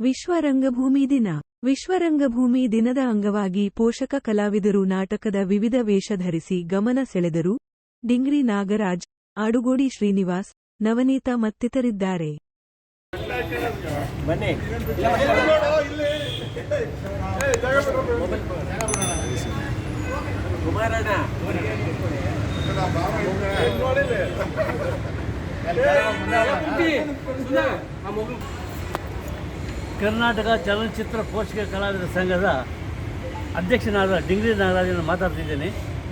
ವಿಶ್ವ ರಂಗಭೂಮಿ ದಿನ. ವಿಶ್ವ ರಂಗಭೂಮಿ ದಿನದ ಅಂಗವಾಗಿ ಪೋಷಕ ಕಲಾವಿದರು ನಾಟಕದ ವಿವಿಧ ವೇಷ ಧರಿಸಿ ಗಮನ ಸೆಳೆದರು. ಡಿಂಗ್ರಿ ನಾಗರಾಜ್ ಆಡುಗೋಡಿ ಶ್ರೀನಿವಾಸ್ ನವನೀತ ಮತ್ತಿತರಿದ್ದಾರೆ. ಬನ್ನಿ. ಕುಮಾರಣ್ಣ. ಕರ್ನಾಟಕ ಚಲನಚಿತ್ರ ಪೋಷಕ ಕಲಾವಿದರ ಸಂಘದ ಅಧ್ಯಕ್ಷನಾದ ಡಿಂಗ್ರಿ ನಾಗರಾಜನ ಮಾತಾಡ್ತಿದ್ದೇನೆ.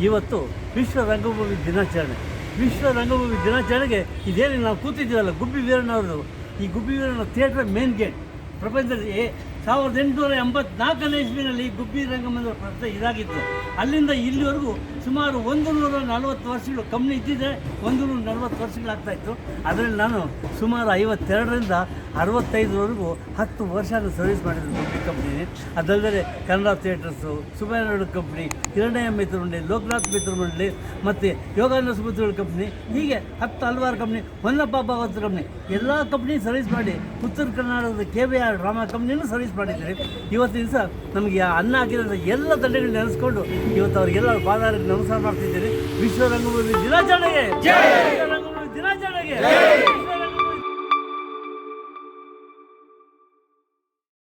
ಇವತ್ತು ವಿಶ್ವ ರಂಗಭೂಮಿ ದಿನಾಚರಣೆ. ವಿಶ್ವ ರಂಗಭೂಮಿ ದಿನಾಚರಣೆಗೆ ಇದೇನು ನಾವು ಕೂತಿದ್ದೀವಲ್ಲ, ಗುಬ್ಬಿ ವೀರಣ್ಣವರು ಈ Gubbi Veeranna theatre main gate ಪ್ರಪಂಚದಲ್ಲಿ ಸಾವಿರದ ಎಂಟುನೂರ ಎಂಬತ್ನಾಲ್ಕನೇ ಇಸ್ವಿನಲ್ಲಿ ಗುಬ್ಬಿ ರಂಗಮಂದಿರ ಪ್ರಶ್ನೆ ಇದಾಗಿತ್ತು. ಅಲ್ಲಿಂದ ಇಲ್ಲಿವರೆಗೂ ಸುಮಾರು ಒಂದು ನೂರ ನಲವತ್ತು ವರ್ಷಗಳು ಕಮ್ಮಿ ಇದ್ದಿದ್ದರೆ ಒಂದು ನೂರ ನಲವತ್ತು ವರ್ಷಗಳಾಗ್ತಾಯಿತ್ತು ಅದರಲ್ಲಿ ನಾನು ಸುಮಾರು ಐವತ್ತೆರಡರಿಂದ ಅರವತ್ತೈದರವರೆಗೂ ಹತ್ತು ವರ್ಷ ಸರ್ವಿಸ್ ಮಾಡಿದ್ರು ಕಂಪ್ನಿ ಅದಲ್ಲದೆ ಕನ್ನಡ ಥಿಯೇಟರ್ಸು ಸುಬ್ರಹ್ಮಣ್ಯ ಕಂಪ್ನಿ ಹಿರಣ್ಯ ಮಿತ್ರ ಮಂಡಳಿ, ಲೋಕನಾಥ್ ಮಿತ್ರ ಮಂಡಳಿ, ಮತ್ತು ಯೋಗಾನಂದ ಸುಮಿತ್ರಗಳ ಕಂಪ್ನಿ ಹೀಗೆ ಹತ್ತು ಹಲವಾರು ಕಂಪ್ನಿ ಹೊನ್ನಪ್ಪ ಭಾಗವತ ಕಂಪ್ನಿ ಎಲ್ಲ ಕಂಪ್ನಿ ಸರ್ವಿಸ್ ಮಾಡಿ ಉತ್ತರ ಕರ್ನಾಟಕದ ಕೆ ಬಿ ಆರ್ ಡ್ರಾಮಾ ಕಂಪ್ನಿನೂ ಸರ್ವಿಸ್ ಮಾಡಿದ್ದೀರಿ. ಇವತ್ತಿನ ದಿವಸ ನಮಗೆ ಅನ್ನ ಹಾಕಿದಂಥ ಎಲ್ಲ ತಂಡಗಳನ್ನ ನೆನೆಸ್ಕೊಂಡು ಇವತ್ತು ಅವರಿಗೆಲ್ಲ ಪಾದಾರಿಗೆ ನಮಸ್ಕಾರ ಮಾಡ್ತಿದ್ದೇನೆ. ವಿಶ್ವ ರಂಗಭೂಮಿ ದಿನಾಚರಣೆಗೆ